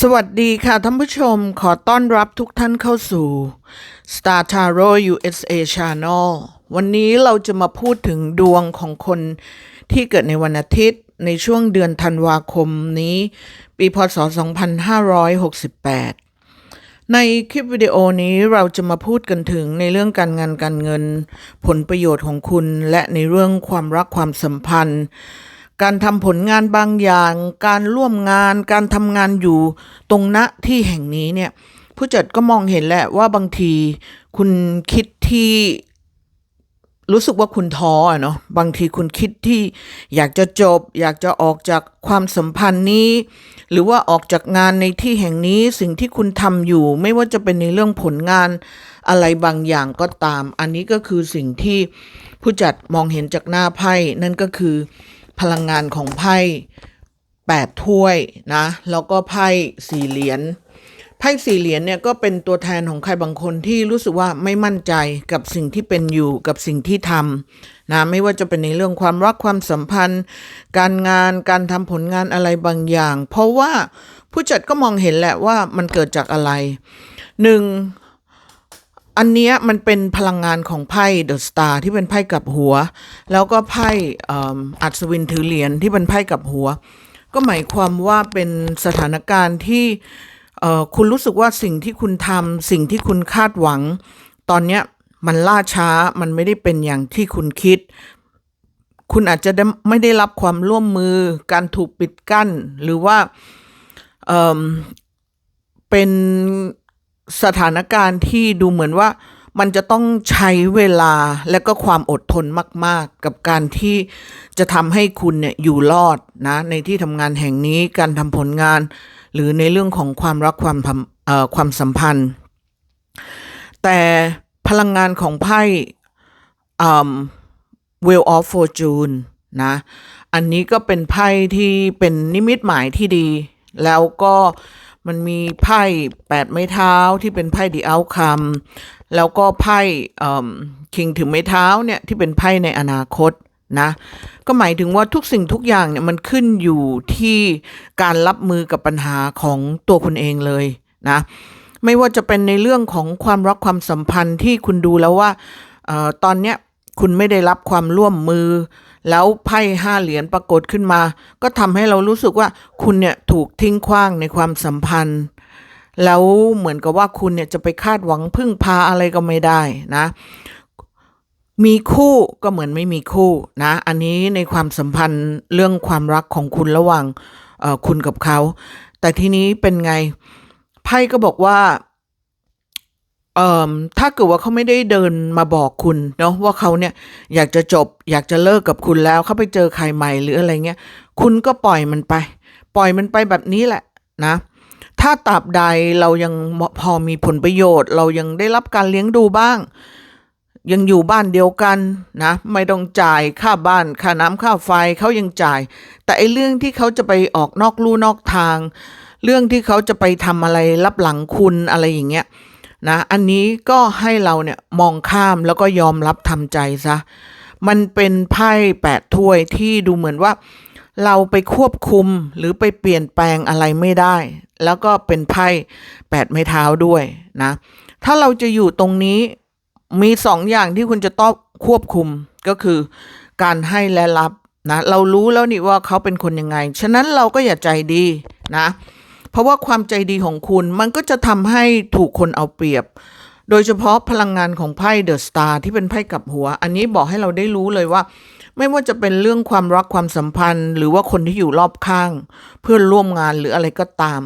สวัสดีค่ะท่านผู้ชมขอต้อนรับทุกท่านเข้าสู่ Star Tarot USA Channel วันนี้เราจะมาพูดถึงดวงของคนที่เกิดในวันอาทิตย์ในช่วงเดือนธันวาคมนี้ ปีพศ 2568 ในคลิปวิดีโอนี้เราจะมาพูดกันถึงในเรื่องการงานการเงิน ผลประโยชน์ของคุณและในเรื่องความรักความสัมพันธ์ การทำผลงานบางอย่าง การร่วมงาน การทำงานอยู่ตรงณที่แห่งนี้เนี่ย ผู้จัดก็มองเห็นแหละว่าบางทีคุณคิดที่รู้สึกว่าคุณท้อเนาะบางทีคุณคิดที่อยากจะจบ อยากจะออกจากความสัมพันธ์นี้ หรือว่าออกจากงานในที่แห่งนี้สิ่งที่คุณทำอยู่ ไม่ว่าจะเป็นในเรื่องผลงานอะไรบางอย่างก็ตาม อันนี้ก็คือสิ่งที่ผู้จัดมองเห็นจากหน้าไพ่นั่นก็คือ พลังงานของไพ่แปดถ้วยนะ แล้วก็ไพ่สี่เหรียญไพ่สี่เหรียญเนี่ยก็เป็นตัวแทนของใครบางคนที่รู้สึกว่าไม่มั่นใจกับสิ่งที่เป็นอยู่กับสิ่งที่ทำนะไม่ว่าจะเป็นในเรื่องความรักความสัมพันธ์ การงานการทำผลงานอะไรบางอย่าง เพราะว่าผู้จัดก็มองเห็นแหละว่ามันเกิดจากอะไรหนึ่ง อันเนี้ยมันเป็นพลังงานของไพ่เดอะสตาร์ที่เป็นไพ่กับหัว แล้วก็ไพ่อัศวินถือเหรียญที่เป็นไพ่กับหัว ก็หมายความว่าเป็นสถานการณ์ที่คุณรู้สึกว่าสิ่งที่คุณทำสิ่งที่คุณคาดหวัง ตอนเนี้ยมันล่าช้ามันไม่ได้เป็นอย่างที่คุณคิด คุณอาจจะไไม่ได้รับความร่วมมือ การถูกปิดกั้น หรือว่าเเป็น สถานการณ์ที่ดูเหมือนว่ามันจะต้องใช้เวลาและก็ความอดทนมาก ๆ กับการที่จะทำให้คุณเนี่ยอยู่รอดนะในที่ทำงานแห่งนี้การทำผลงาน หรือในเรื่องของความรักความความสัมพันธ์ แต่พลังงานของไพ่อืม Wheel of Fortune นะ อันนี้ก็เป็นไพ่ที่เป็นนิมิตหมายที่ดี แล้วก็ มันมีไพ่แปดไม้เท้าที่เป็นไพ่ The Outcome แล้วก็ไพ่คิงถือไม้เท้าเนี่ยที่เป็นไพ่ในอนาคตนะก็หมายถึงว่าทุกสิ่งทุกอย่างเนี่ยมันขึ้นอยู่ที่การรับมือกับปัญหาของตัวคุณเองเลยนะไม่ว่าจะเป็นในเรื่องของความรักความสัมพันธ์ที่คุณดูแล้วว่าออตอนเนี้ยคุณไม่ได้รับความร่วมมือ แล้วไพ่ห้าเหรียญปรากฏขึ้นมา ก็ทำให้เรารู้สึกว่าคุณเนี่ยถูกทิ้งขว้างในความสัมพันธ์ แล้วเหมือนกับว่าคุณเนี่ยจะไปคาดหวังพึ่งพาอะไรก็ไม่ได้นะ มีคู่ก็เหมือนไม่มีคู่นะ อันนี้ในความสัมพันธ์เรื่องความรักของคุณระหว่างคุณกับเขา แต่ทีนี้เป็นไงไพ่ก็บอกว่า เอ่อถ้าเกิดว่าเขาไม่ได้เดินมาบอกคุณเนาะว่าเขาเนี่ยอยากจะจบ อยากจะเลิกกับคุณแล้วเขาไปเจอใครใหม่หรืออะไรเงี้ยคุณก็ปล่อยมันไป ปล่อยมันไปแบบนี้แหละนะ ถ้าตราบใดเรายังพอมีผลประโยชน์ เรายังได้รับการเลี้ยงดูบ้าง ยังอยู่บ้านเดียวกันนะ ไม่ต้องจ่ายค่าบ้านค่าน้ำค่าไฟเขายังจ่าย แต่ไอ้เรื่องที่เขาจะไปออกนอกลู่นอกทาง เรื่องที่เขาจะไปทำอะไรรับหลังคุณอะไรอย่างเงี้ย นะอันนี้ก็ให้เราเนี่ยมองข้ามแล้วก็ยอมรับทำใจซะ มันเป็นไพ่แปดถ้วยที่ดูเหมือนว่า เราไปควบคุมหรือไปเปลี่ยนแปลงอะไรไม่ได้ แล้วก็เป็นไพ่แปดไม้เท้าด้วยนะ ถ้าเราจะอยู่ตรงนี้มีสองอย่างที่คุณจะต้องควบคุมก็คือ การให้และรับนะ เรารู้แล้วนี่ว่าเขาเป็นคนยังไง ฉะนั้นเราก็อย่าใจดีนะ เพราะว่าความใจดีของคุณมันก็จะทำให้ถูกคนเอาเปรียบ โดยเฉพาะพลังงานของไพ่เดอะสตาร์ที่เป็นไพ่กับหัว อันนี้บอกให้เราได้รู้เลยว่า ไม่ว่าจะเป็นเรื่องความรักความสัมพันธ์ หรือว่าคนที่อยู่รอบข้าง เพื่อนร่วมงานหรืออะไรก็ตาม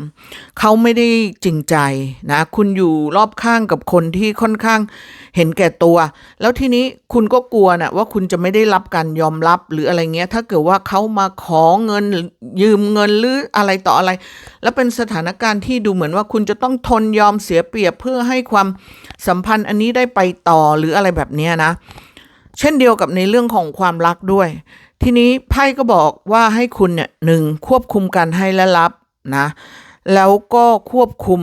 เขาไม่ได้จริงใจนะ คุณอยู่รอบข้างกับคนที่ค่อนข้างเห็นแก่ตัว แล้วทีนี้คุณก็กลัวนะว่าคุณจะไม่ได้รับการยอมรับหรืออะไรเงี้ย ถ้าเกิดว่าเขามาขอเงินยืมเงินหรืออะไรต่ออะไร แล้วเป็นสถานการณ์ที่ดูเหมือนว่าคุณจะต้องทนยอมเสียเปรียบเพื่อให้ความสัมพันธ์อันนี้ได้ไปต่อหรืออะไรแบบนี้นะ เช่นเดียวกับในเรื่องของความรักด้วย ทีนี้ไพ่ก็บอกว่าให้คุณเนี่ยหนึ่งควบคุมการให้และรับนะ แล้วก็ควบคุม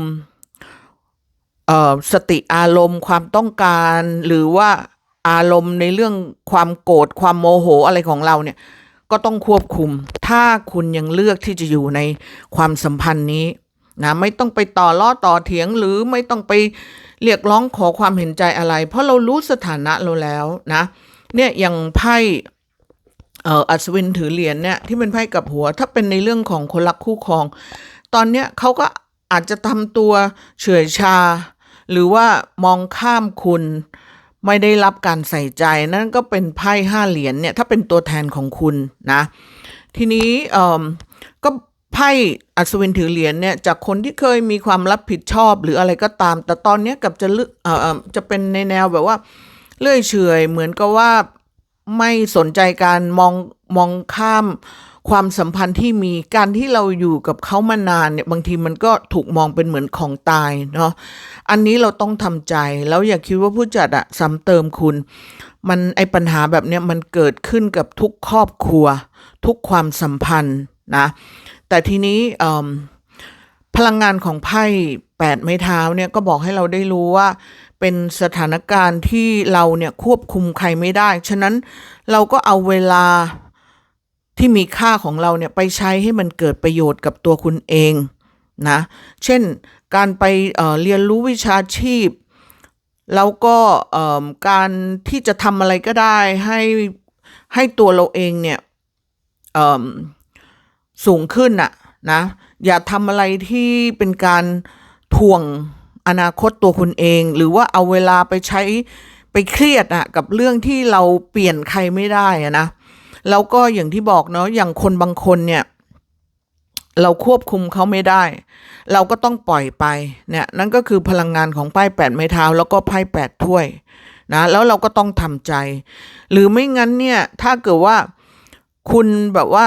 สติอารมณ์ความต้องการ หรือว่าอารมณ์ในเรื่องความโกรธความโมโหอะไรของเราเนี่ยก็ต้องควบคุม ถ้าคุณยังเลือกที่จะอยู่ในความสัมพันธ์นี้ นะไม่ต้องไปต่อล้อต่อเถียงหรือไม่ต้องไปเรียกร้องขอความเห็นใจอะไร เพราะเรารู้สถานะเราแล้วนะเนี่ยอย่างไพ่เอ่ออัศวินถือเหรียญเนี่ยที่เป็นไพ่กับหัว ถ้าเป็นในเรื่องของคนรักคู่ครอง ตอนเนี้ยเขาก็อาจจะทำตัวเฉื่อยชา หรือว่ามองข้ามคุณไม่ได้รับการใส่ใจนั่นก็เป็นไพ่ห้าเหรียญเนี่ยถ้าเป็นตัวแทนของคุณนะ ทีนี้เอ่อก็ ไพ่อัศวินถือเหรียญเนี่ยจากคนที่เคยมีความรับผิดชอบหรืออะไรก็ตาม แต่ตอนนี้กับจะเลือกเอ่อจะเป็นในแนวแบบว่า เลื่อยเฉยเหมือนกับว่าไม่สนใจการมองมองข้ามความสัมพันธ์ที่มีการที่เราอยู่กับเขามานานเนี่ยบางทีมันก็ถูกมองเป็นเหมือนของตายเนาะอันนี้เราต้องทำใจแล้วอย่าคิดว่าผู้จัดอะซ้ำเติมคุณ มันไอปัญหาแบบเนี้ยมันเกิดขึ้นกับทุกครอบครัว ทุกความสัมพันธ์นะ แต่ทีนี้พลังงานของไพ่แปดไม้เท้าเนี่ยก็บอกให้เราได้รู้ว่า เป็นสถานการณ์ที่เราเนี่ยควบคุมใครไม่ได้ ฉะนั้นเราก็เอาเวลาที่มีค่าของเราเนี่ยไปใช้ให้มันเกิดประโยชน์กับตัวคุณเองนะ เช่นการไปเเรียนรู้วิชาชีพ แล้วก็การที่จะทำอะไรก็ได้ให้ให้ตัวเราเองเนี่ย สูงขึ้นน่ะนะ อย่าทำอะไรที่เป็นการถ่วงอนาคตตัวคุณเอง หรือว่าเอาเวลาไปใช้ไปเครียดอะกับเรื่องที่เราเปลี่ยนใครไม่ได้อะนะแล้วก็อย่างที่บอกเนาะอย่างคนบางคนเนี่ย เราควบคุมเขาไม่ได้ เราก็ต้องปล่อยไปเนี่ยนั่นก็คือพลังงานของไพ่แปดไม้เท้า แล้วก็ไพ่แปดถ้วยนะแล้วเราก็ต้องทำใจ หรือไม่งั้นเนี่ยถ้าเกิดว่าคุณแบบว่า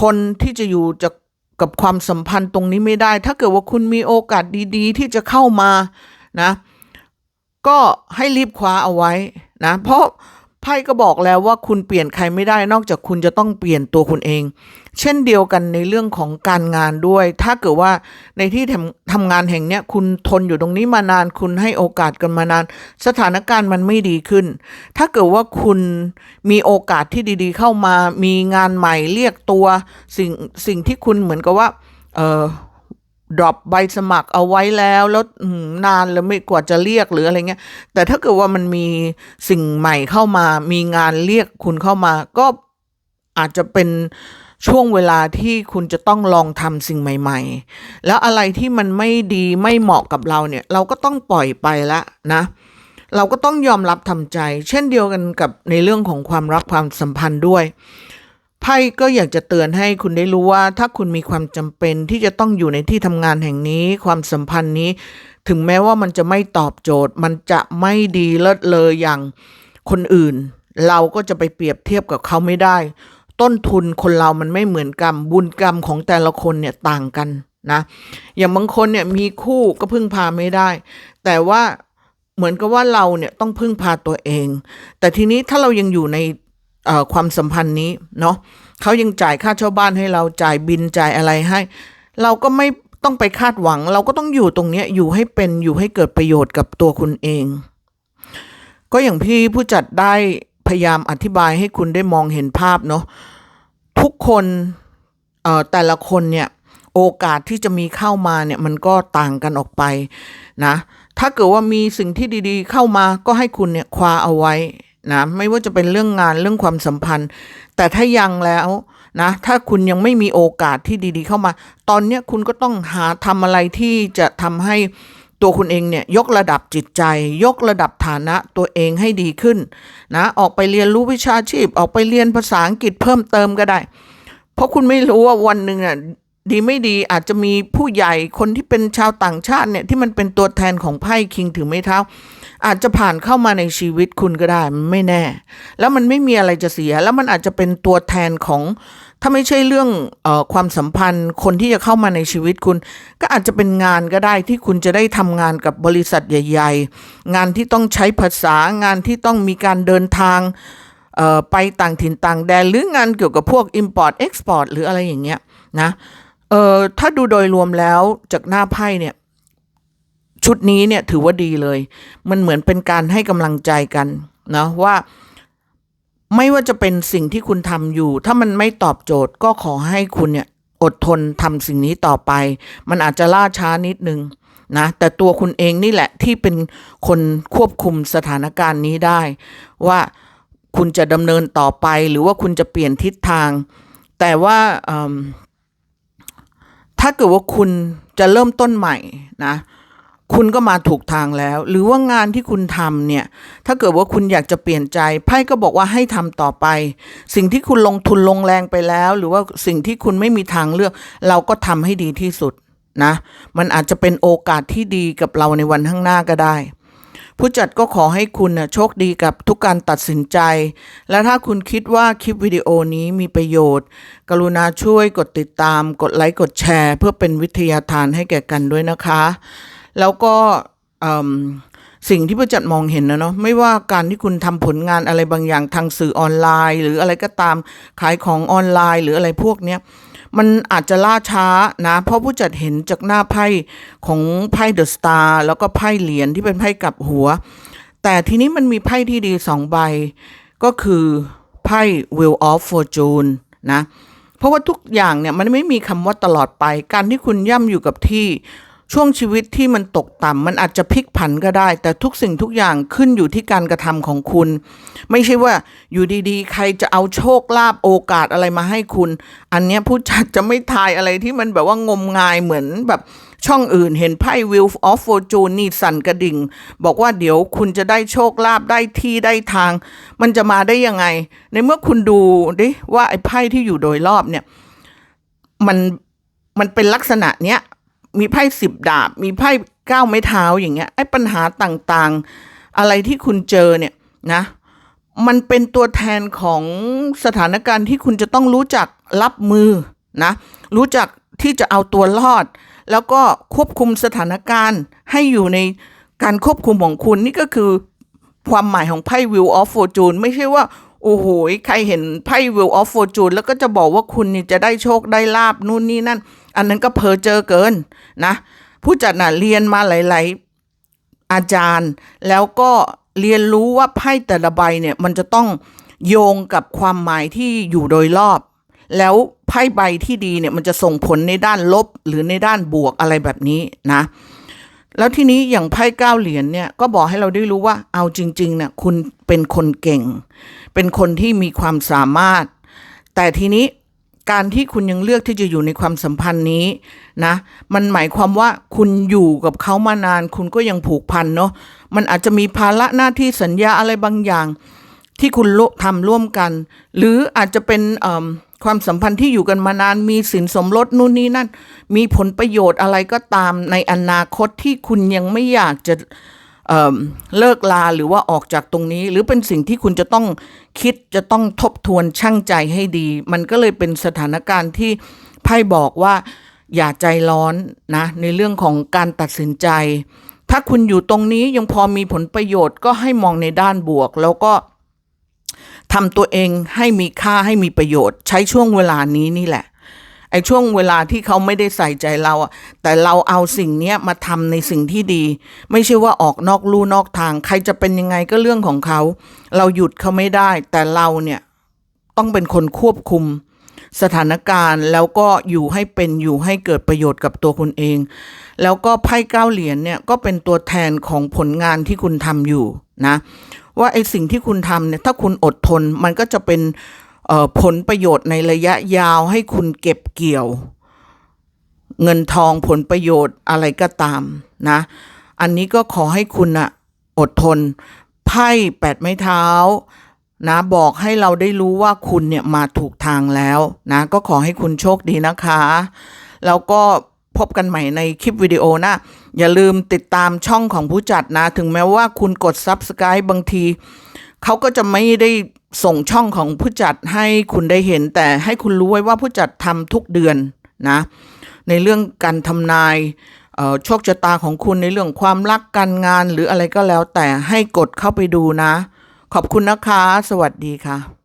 ทนที่จะอยู่จะกับความสัมพันธ์ตรงนี้ไม่ได้ ถ้าเกิดว่าคุณมีโอกาสดีๆ ที่จะเข้ามานะ ก็ให้รีบคว้าเอาไว้นะ เพราะ ไพ่ก็บอกแล้วว่าคุณเปลี่ยนใครไม่ได้นอกจากคุณจะต้องเปลี่ยนตัวคุณเอง เช่นเดียวกันในเรื่องของการงานด้วย ถ้าเกิดว่าในที่ทำทำงานแห่งเนี้ยคุณทนอยู่ตรงนี้มานาน คุณให้โอกาสกันมานาน สถานการณ์มันไม่ดีขึ้น ถ้าเกิดว่าคุณมีโอกาสที่ดีๆ เข้ามามีงานใหม่เรียกตัว สิ่งสิ่งที่คุณเหมือนกับว่า เออ ดรอปใบสมัครเอาไว้แล้วแล้วนานแล้วไม่กว่าจะเรียกหรืออะไรเงี้ย แต่ถ้าเกิดว่ามันมีสิ่งใหม่เข้ามา มีงานเรียกคุณเข้ามา ก็อาจจะเป็นช่วงเวลาที่คุณจะต้องลองทำสิ่งใหม่ ๆ แล้วอะไรที่มันไม่ดีไม่เหมาะกับเราเนี่ย เราก็ต้องปล่อยไปละนะ เราก็ต้องยอมรับทำใจ เช่นเดียวกันกับในเรื่องของความรักความสัมพันธ์ด้วย ไพ่ก็อยากจะเตือนให้คุณได้รู้ว่า ถ้าคุณมีความจำเป็นที่จะต้องอยู่ในที่ทำงานแห่งนี้ ความสัมพันธ์นี้ ถึงแม้ว่ามันจะไม่ตอบโจทย์ มันจะไม่ดีเลิศเลยอย่างคนอื่น เราก็จะไปเปรียบเทียบกับเขาไม่ได้ ต้นทุนคนเรามันไม่เหมือนกันบุญกรรมของแต่ละคนเนี่ยต่างกันนะอย่างบางคนเนี่ยมีคู่ก็พึ่งพาไม่ได้ แต่ว่าเหมือนกับว่าเราเนี่ยต้องพึ่งพาตัวเอง แต่ทีนี้ถ้าเรายังอยู่ใน ความสัมพันธ์นี้เนาะเขายังจ่ายค่าเช่าบ้านให้เราจ่ายบินจ่ายอะไรให้ เราก็ไม่ต้องไปคาดหวัง เราก็ต้องอยู่ตรงเนี้ยอยู่ให้เป็นอยู่ให้เกิดประโยชน์กับตัวคุณเอง ก็อย่างพี่ผู้จัดได้พยายามอธิบายให้คุณได้มองเห็นภาพเนาะทุกคนเอ่อแต่ละคนเนี่ยโอกาสที่จะมีเข้ามาเนี่ยมันก็ต่างกันออกไปนะถ้าเกิดว่ามีสิ่งที่ดีๆ เข้ามาก็ให้คุณเนี่ยคว้าเอาไว้ นะไม่ว่าจะเป็นเรื่องงานเรื่องความสัมพันธ์ แต่ถ้ายังแล้วนะถ้าคุณยังไม่มีโอกาสที่ดี ๆ เข้ามา ตอนเนี้คุณก็ต้องหาทำอะไรที่จะทำให้ตัวคุณเองเนี่ยยกระดับจิตใจ ยกระดับฐานะตัวเองให้ดีขึ้นนะออกไปเรียนรู้วิชาชีพ ออกไปเรียนภาษาอังกฤษเพิ่มเติมก็ได้ เพราะคุณไม่รู้ว่าวันหนึ่งอะ ดีไม่ดีอาจจะมีผู้ใหญ่คนที่เป็นชาวต่างชาติเนี่ยที่มันเป็นตัวแทนของไพ่คิงถือไม้เท้า อาจจะผ่านเข้ามาในชีวิตคุณก็ได้มันไม่แน่ แล้วมันไม่มีอะไรจะเสีย แล้วมันอาจจะเป็นตัวแทนของถ้าไม่ใช่เรื่องออความสัมพันธ์ คนที่จะเข้ามาในชีวิตคุณ ก็อาจจะเป็นงานก็ได้ที่คุณจะได้ทำงานกับบริษัทใหญ่ ๆ งานที่ต้องใช้ภาษางานที่ต้องมีการเดินทางไปต่างถิ่นต่างแดนหรืองานเกี่ยวกับพวก Import Export หรืออะไรอย่างเงี้ยนะ เอ่อถ้าดูโดยรวมแล้วจากหน้าไพ่เนี่ย ชุดนี้เนี่ยถือว่าดีเลย มันเหมือนเป็นการให้กำลังใจกันนะว่าไม่ว่าจะเป็นสิ่งที่คุณทำอยู่ ถ้ามันไม่ตอบโจทย์ก็ขอให้คุณเนี่ยอดทนทำสิ่งนี้ต่อไป มันอาจจะล่าช้านิดนึงนะแต่ตัวคุณเองนี่แหละที่เป็นคนควบคุมสถานการณ์นี้ได้ ว่าคุณจะดำเนินต่อไปหรือว่าคุณจะเปลี่ยนทิศทาง แต่ว่า ถ้าเกิดว่าคุณจะเริ่มต้นใหม่นะคุณก็มาถูกทางแล้ว หรือว่างานที่คุณทำเนี่ย ถ้าเกิดว่าคุณอยากจะเปลี่ยนใจ ไพ่ก็บอกว่าให้ทำต่อไป สิ่งที่คุณลงทุนลงแรงไปแล้ว หรือว่าสิ่งที่คุณไม่มีทางเลือก เราก็ทำให้ดีที่สุดนะ มันอาจจะเป็นโอกาสที่ดีกับเราในวันข้างหน้าก็ได้ ผู้จัดก็ขอให้คุณนะโชคดีกับทุกการตัดสินใจ และถ้าคุณคิดว่าคลิปวิดีโอนี้มีประโยชน์ กรุณาช่วยกดติดตาม กดไลค์ กดแชร์ เพื่อเป็นวิทยาทานให้แก่กันด้วยนะคะ แล้วก็สิ่งที่ผู้จัดมองเห็นนะเนาะไม่ว่าการที่คุณทำผลงานอะไรบางอย่างทางสื่อออนไลน์ หรืออะไรก็ตามขายของออนไลน์ หรืออะไรพวกเนี้ย มันอาจจะล่าช้านะ เพราะผู้จัดเห็นจากหน้าไพ่ของไพ่เดอะสตาร์แล้วก็ไพ่เหรียญที่เป็นไพ่กลับหัว แต่ทีนี้มันมีไพ่ที่ดีสองใบ ก็คือไพ่ Will of Fortune นะ เพราะว่าทุกอย่างเนี่ยมันไม่มีคำว่าตลอดไป การที่คุณย่ำอยู่กับที่ ช่วงชีวิตที่มันตกต่ำมันอาจจะพลิกผันก็ได้ แต่ทุกสิ่งทุกอย่างขึ้นอยู่ที่การกระทำของคุณ ไม่ใช่ว่าอยู่ดีๆ ใครจะเอาโชคลาภโอกาสอะไรมาให้คุณ อันเนี้ยผู้จัดจะไม่ทายอะไรที่มันแบบว่างมงายเหมือนแบบช่องอื่นเห็นไพ่ Wheel of Fortune นี่สั่นกระดิ่ง บอกว่าเดี๋ยวคุณจะได้โชคลาภได้ที่ได้ทาง มันจะมาได้ยังไง ในเมื่อคุณดูดิว่าไอ้ไพ่ที่อยู่โดยรอบเนี่ย มันมันเป็นลักษณะเนี้ย มีไพ่สิบดาบ มีไพ่เก้าไม้เท้าอย่างเงี้ยไอ้ปัญหาต่างๆ อะไรที่คุณเจอเนี่ยนะมันเป็นตัวแทนของสถานการณ์ที่คุณจะต้องรู้จักรับมือนะรู้จักที่จะเอาตัวรอด แล้วก็ควบคุมสถานการณ์ให้อยู่ในการควบคุมของคุณนี่ก็คือความหมายของไพ่ Wheel of Fortune ไม่ใช่ว่า โอ้โห ใครเห็นไพ่ Wheel of Fortune แล้วก็จะบอกว่าคุณนี่จะได้โชคได้ลาบนู่นนี่นั่น อันนั้นก็เพอเจอเกินนะผู้จัดน่ะเรียนมาหลาย ๆ อาจารย์ แล้วก็เรียนรู้ว่าไพ่แต่ละใบเนี่ยมันจะต้องโยงกับความหมายที่อยู่โดยรอบ แล้วไพ่ใบที่ดีเนี่ยมันจะส่งผลในด้านลบหรือในด้านบวกอะไรแบบนี้นะแล้วทีนี้อย่างไพ่เก้าเหรียญเนี่ยก็บอกให้เราได้รู้ว่าเอาจริงๆเนี่ยคุณเป็นคนเก่ง เป็นคนที่มีความสามารถ แต่ทีนี้ การที่คุณยังเลือกที่จะอยู่ในความสัมพันธ์นี้นะ มันหมายความว่าคุณอยู่กับเขามานาน คุณก็ยังผูกพันเนาะมันอาจจะมีภาระหน้าที่สัญญาอะไรบางอย่าง ที่คุณทำร่วมกัน หรืออาจจะเป็นความสัมพันธ์ที่อยู่กันมานานมีสินสมรสนู่นนี่นั่น มีผลประโยชน์อะไรก็ตามในอนาคตที่คุณยังไม่อยากจะ เเลิกลาหรือว่าออกจากตรงนี้ หรือเป็นสิ่งที่คุณจะต้องคิดจะต้องทบทวนชั่งใจให้ดี มันก็เลยเป็นสถานการณ์ที่ไพ่บอกว่าอย่าใจร้อนนะในเรื่องของการตัดสินใจ ถ้าคุณอยู่ตรงนี้ยังพอมีผลประโยชน์ก็ให้มองในด้านบวก แล้วก็ทำตัวเองให้มีค่าให้มีประโยชน์ ใช้ช่วงเวลานี้นี่แหละ ไอ้ช่วงเวลาที่เขาไม่ได้ใส่ใจเราอะแต่เราเอาสิ่งเนี้ยมาทำในสิ่งที่ดี ไม่ใช่ว่าออกนอกลู่นอกทาง ใครจะเป็นยังไงก็เรื่องของเขา เราหยุดเขาไม่ได้ แต่เราเนี่ยต้องเป็นคนควบคุมสถานการณ์แล้วก็อยู่ให้เป็นอยู่ให้เกิดประโยชน์กับตัวคุณเอง แล้วก็ไพ่เก้าเหรียญเนี่ยก็เป็นตัวแทนของผลงานที่คุณทำอยู่นะ ว่าไอ้สิ่งที่คุณทำเนี่ยถ้าคุณอดทนมันก็จะเป็น ผลประโยชน์ในระยะยาวให้คุณเก็บเกี่ยว เงินทองผลประโยชน์อะไรก็ตามนะ อันนี้ก็ขอให้คุณอะอดทน ไพ่แปดไม้เท้านะบอกให้เราได้รู้ว่าคุณเนี่ยมาถูกทางแล้วนะก็ขอให้คุณโชคดีนะคะ แล้วก็พบกันใหม่ในคลิปวิดีโอนะ อย่าลืมติดตามช่องของผู้จัดนะ ถึงแม้ว่าคุณกด Subscribe บางที เขาก็จะไม่ได้ส่งช่องของผู้จัดให้คุณได้เห็น แต่ให้คุณรู้ไว้ว่าผู้จัดทำทุกเดือนนะ ในเรื่องการทำนายโชคชะตาของคุณในเรื่องความรักการงานหรืออะไรก็แล้วแต่ให้กดเข้าไปดูนะ ขอบคุณนะคะ สวัสดีค่ะ